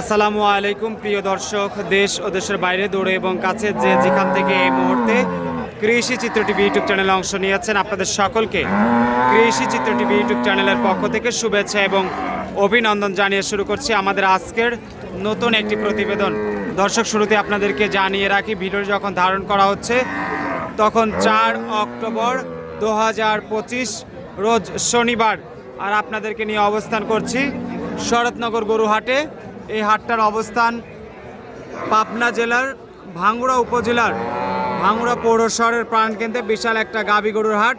আসসালামু আলাইকুম, প্রিয় দর্শক, দেশ ও দেশের বাইরে দৌড়ে এবং কাছে যে যেখান থেকে এই মুহূর্তে কৃষি চিত্র টিভি ইউটিউব চ্যানেলে অংশ নিয়েছেন আপনাদের সকলকে কৃষি চিত্র টিভি ইউটিউব চ্যানেলের পক্ষ থেকে শুভেচ্ছা এবং অভিনন্দন জানিয়ে শুরু করছি আমাদের আজকের নতুন একটি প্রতিবেদন। দর্শক, শুরুতে আপনাদেরকে জানিয়ে রাখি, ভিডিও যখন ধারণ করা হচ্ছে, তখন চার অক্টোবর দু হাজার পঁচিশ রোজ শনিবার, আর আপনাদেরকে নিয়ে অবস্থান করছি শরৎনগর গরুহাটে। এই হাটটার অবস্থান পাবনা জেলার ভাঙ্গুড়া উপজেলার ভাঙ্গুড়া পৌর শহরের প্রাণকেন্দ্রে বিশাল একটা গাবি গরুর হাট।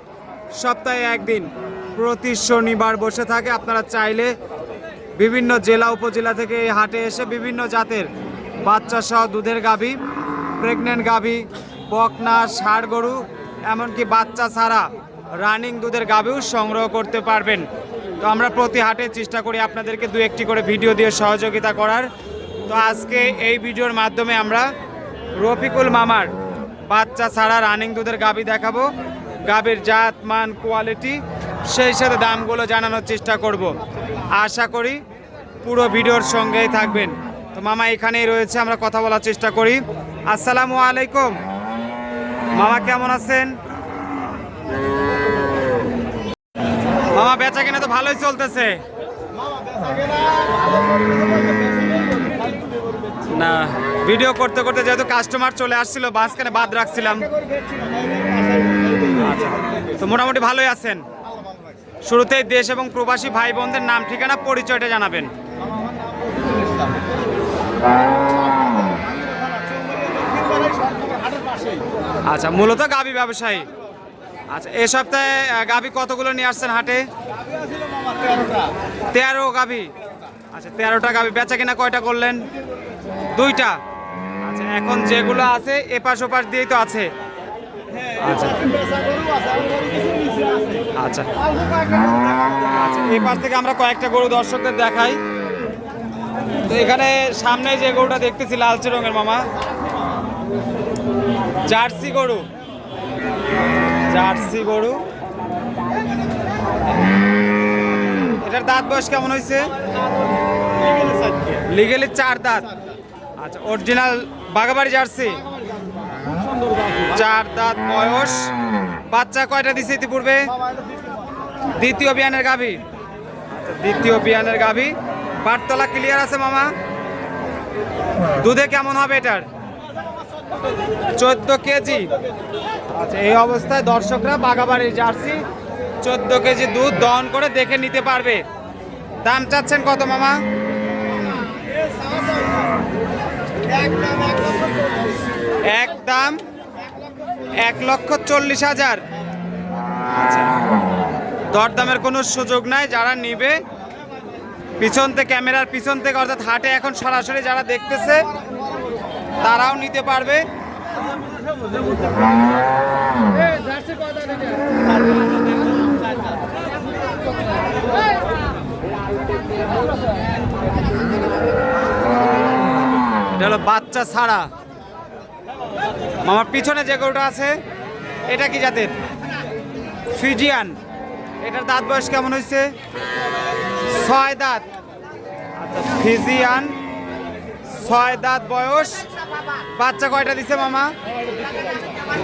সপ্তাহে একদিন প্রতি শনিবার বসে থাকে। আপনারা চাইলে বিভিন্ন জেলা উপজেলা থেকে এই হাটে এসে বিভিন্ন জাতের বাচ্চা সহ দুধের গাভী প্রেগনেন্ট গাভী, বকনা, ষাড় গরু, এমনকি বাচ্চা ছাড়া রানিং দুধের গাভীও সংগ্রহ করতে পারবেন। তো আমরা প্রতি হাটে চেষ্টা করি আপনাদেরকে দু একটি করে ভিডিও দিয়ে সহযোগিতা করার। তো আজকে এই ভিডিওর মাধ্যমে আমরা রফিকুল মামার বাচ্চা ছাড়া রানিং দুধের গাবি দেখাবো। গাবির জাত, মান কোয়ালিটি সেই সাথে দামগুলো জানানোর চেষ্টা করব। আশা করি পুরো ভিডিওর সঙ্গেই থাকবেন। তো মামা এখানেই রয়েছে, আমরা কথা বলার চেষ্টা করি। আসসালামু আলাইকুম। মামা কেমন আছেন? মামা বেচা কেনা তো ভালোই চলতেছে। না ভিডিও করতে করতে যেহেতু কাস্টমার চলে আসছিল, মাঝখানে বাদ রাখছিলাম। আচ্ছা তো মোটামুটি ভালোই আছেন। শুরুতেই দেশ এবং প্রবাসী ভাই বোনদের নাম, ঠিকানা, পরিচয়টা জানাবেন। আচ্ছা মূলত গাবি ব্যবসায়ী। আচ্ছা এ সপ্তাহে গাভী কতগুলো নিয়ে আসছেন হাটে? তেরো গাভী। আচ্ছা তেরোটা গাভী। বেচা কিনা কয়টা করলেন? দুইটা। আচ্ছা এখন যেগুলো আছে, এপাশ ওপাশ দিয়েই তো আছে। আচ্ছা। আচ্ছা। আচ্ছা এই পাশ থেকে আমরা কয়েকটা গরু দর্শকদের দেখাই। তো এখানে সামনে যে গরুটা দেখতেছি, লালচে রঙের মামা। জার্সি গরু। জার্সি গরু। এটার দাঁত বয়স কেমন হয়েছে? লিগেলি চার দাঁত। আচ্ছা অরিজিনাল বাগাবাড়ি জার্সি? চার দাঁত বয়স। বাচ্চা কয়টা দিছে ইতিপূর্বে? দ্বিতীয় বিয়ানের গাভী। আচ্ছা, দ্বিতীয় বিয়ানের গাভী। বারতলা ক্লিয়ার আছে মামা? দুধে কেমন হবে এটার? চোদ্দ কেজি। আচ্ছা এই অবস্থায় দর্শকরা বাগাবাড়ির জার্সি, চোদ্দ কেজি দুধ দহন করে দেখে নিতে পারবে। দাম চাচ্ছেন কত, মামা? এক দাম এক লক্ষ চল্লিশ হাজার। আচ্ছা দরদামের কোনো সুযোগ নাই, যারা নিবে, পিছন থেকে, ক্যামেরার পিছন থেকে, অর্থাৎ হাটে এখন সরাসরি যারা দেখতেছে তারাও নিতে পারবে। হলো বাচ্চা ছাড়া। আমার পিছনে যে গরুটা আছে, এটা কি জাতের? ফিজিয়ান। এটার দাঁত বয়স কেমন হয়েছে? ছয় দাঁত। ফিজিয়ান, ছয় দাঁত বয়স। বাচ্চা কয়টা দিছে মামা?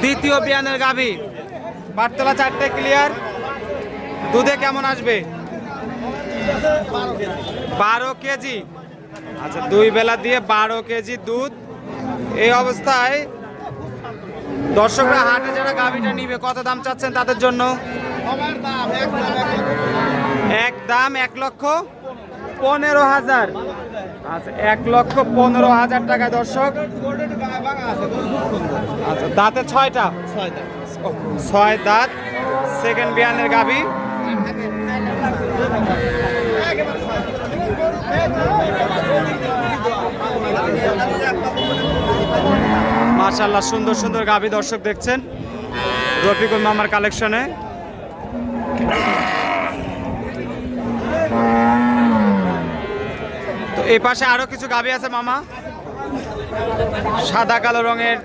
দ্বিতীয় বিয়ানের গাভী। বারতলা চারটে ক্লিয়ার দুধে কেমন আসবে? বারো কেজি। আচ্ছা দুই বেলা দিয়ে বারো কেজি দুধ। এই অবস্থায় দর্শকরা হাটে যারা গাভীটা নিবে, কত দাম চাচ্ছেন তাদের জন্য? এক দাম এক লক্ষ পনেরো হাজার। আচ্ছা এক লক্ষ পনেরো হাজার টাকা, দর্শক। আচ্ছা দাঁতে ছয়টা? ছয় দাঁত। সেকেন্ড বিয়ানের গাভী। মাশাল্লাহ সুন্দর সুন্দর গাভী দর্শক দেখছেন। রফিকুল মামার কালেকশনে এই পাশে আরও কিছু গাভী আছে, মামা। সাদা, কালো রঙের।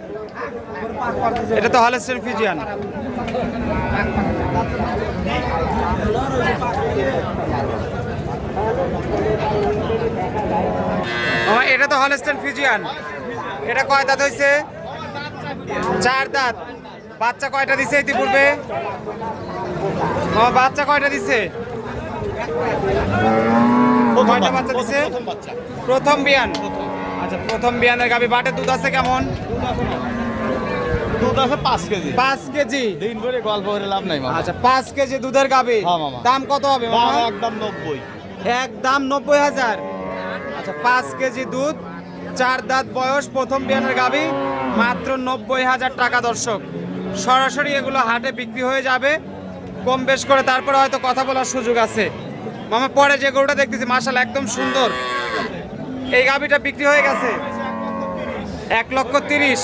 এটা তো হলেস্টেন ফিজিয়ান এটা তো হলস্টেন ফিজিয়ান এটা কয় দাঁত হয়েছে চার দাঁত। বাচ্চা কয়টা দিছে ইতিপূর্বে? বাচ্চা কয়টা দিছে? কয়টা বাচ্চা? দিছে? প্রথম বিয়ান? আচ্ছা প্রথম বিয়ানের গাবি বাটে দুধ আছে কেমন? দুধ আছে পাঁচ কেজি। পাঁচ কেজি। দিন করে গল্প করে লাভ নাই মামা। আচ্ছা পাঁচ কেজি দুধের গাবি। হ্যাঁ, মামা। দাম কত হবে মামা একদম নব্বই। একদম নব্বই হাজার। আচ্ছা পাঁচ কেজি দুধ চার দাঁত বয়স প্রথম বিয়ানের গাবি মাত্র নব্বই হাজার টাকা দর্শক। সরাসরি এগুলো হাটে বিক্রি হয়ে যাবে। কম বেশ করে তারপরে হয়তো কথা বলার সুযোগ আছে। মামা পরে যে গরুটা দেখতেছি মাসাল একদম সুন্দর। এই গাবিটা বিক্রি হয়ে গেছে। এক লক্ষ তিরিশ।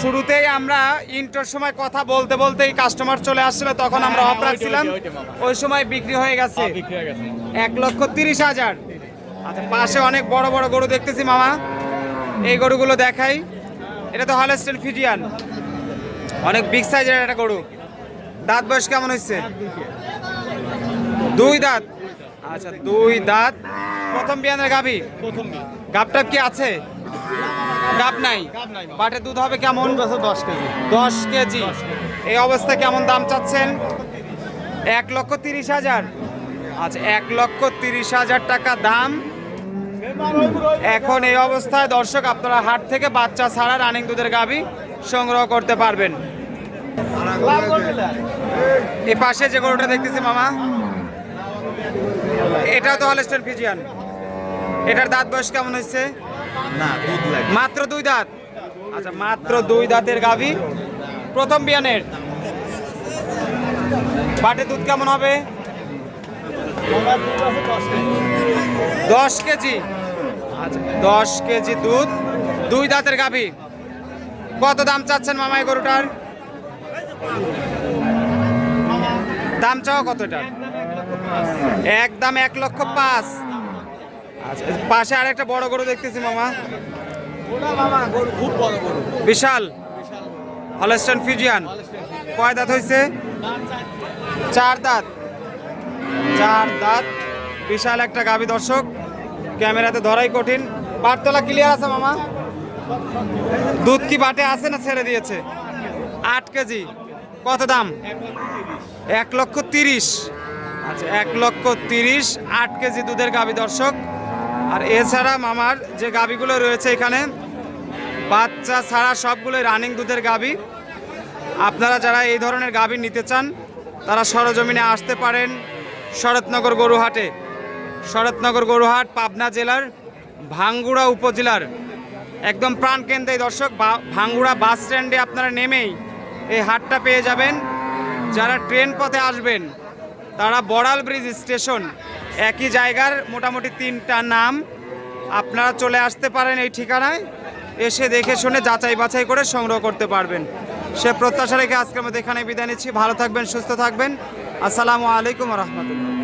শুরুতেই আমরা ইন্টোর সময় কথা বলতে বলতেই কাস্টমার চলে আসছিল তখন আমরা হ্যাঁ, অফ রাখছিলাম। ওই সময় বিক্রি হয়ে গেছে। বিক্রি হয়ে গেছে। এক লক্ষ তিরিশ হাজার। আচ্ছা পাশে অনেক বড় বড় গরু দেখতেছি মামা। এই গরুগুলো দেখাই। এটা তো হলস্টেন ফিজিয়ান অনেক বিগ সাইজের একটা গরু। দাঁত বয়স কেমন হচ্ছে দুই দাঁত। আচ্ছা দুই দাঁত। প্রথম বিয়ানের গাভি? প্রথম দিন গাবটা কি আছে? গাব নাই? গাব। বাটে দুধ হবে কেমন? দশ কেজি। দশ কেজি। এই অবস্থায় কেমন দাম চাচ্ছেন? এক লক্ষ তিরিশ হাজার। আচ্ছা এক লক্ষ তিরিশ হাজার টাকা দাম। এখন এই অবস্থায় দর্শক আপনারা হাট থেকে বাচ্চা ছাড়া রানিং দুধের গাভী সংগ্রহ করতে পারবেন। এ পাশে যে গরুটা দেখতেছি মামা। এটাও তো হলস্টেন ফিজিয়ান। এটার দাঁত বয়স কেমন হয়েছে? না দুধ লাগে মাত্র দুই দাঁত? আচ্ছা মাত্র দুই দাঁতের গাভী। প্রথম বিয়ানের। বাটে দুধ কেমন হবে? কেজি দশ কেজি। আচ্ছা দশ কেজি দুধ দুই দাঁতের গাভী। কত দাম চাচ্ছেন মামাই গরুটার? দাম চাও কতটা একদম এক লক্ষ পাঁচ। আচ্ছা পাশে আরেকটা বড় গরু দেখতেছি মামা। বিশাল। হলস্টন ফিজিয়ান কয় দাঁত হয়েছে চার দাঁত। চার দাঁত। বিশাল একটা গাভী দর্শক। ক্যামেরাতে ধরাই কঠিন। বাটতলা ক্লিয়ার আছে মামা? দুধ কি বাটে আছে না ছেড়ে দিয়েছে? আট কেজি। কত দাম? এক লক্ষ তিরিশ। আচ্ছা এক লক্ষ তিরিশ, আট কেজি দুধের গাভী দর্শক। আর এছাড়া মামার যে গাভীগুলো রয়েছে এখানে, বাচ্চা ছাড়া সবগুলোই রানিং দুধের গাভী আপনারা যারা এই ধরনের গাভী নিতে চান, তারা সরজমিনে আসতে পারেন শরৎনগর গরুহাটে। শরৎনগর গরুহাট, পাবনা জেলার ভাঙ্গুড়া উপজেলার একদম প্রাণকেন্দ্রে দর্শক ভাঙ্গুড়া বাস স্ট্যান্ডে আপনারা নেমেই এই হাটটা পেয়ে যাবেন। যারা ট্রেন পথে আসবেন তারা বড়াল ব্রিজ স্টেশন, একই জায়গার মোটামুটি তিনটা নাম। আপনারা চলে আসতে পারেন এই ঠিকানায়, এসে দেখে শুনে যাচাই বাছাই করে সংগ্রহ করতে পারবেন। সে প্রত্যাশা রেখে আজকে আমাদের এখানে বিদায় নিচ্ছি। ভালো থাকবেন, সুস্থ থাকবেন। আসসালামু আলাইকুম রহমতুল্লাহ।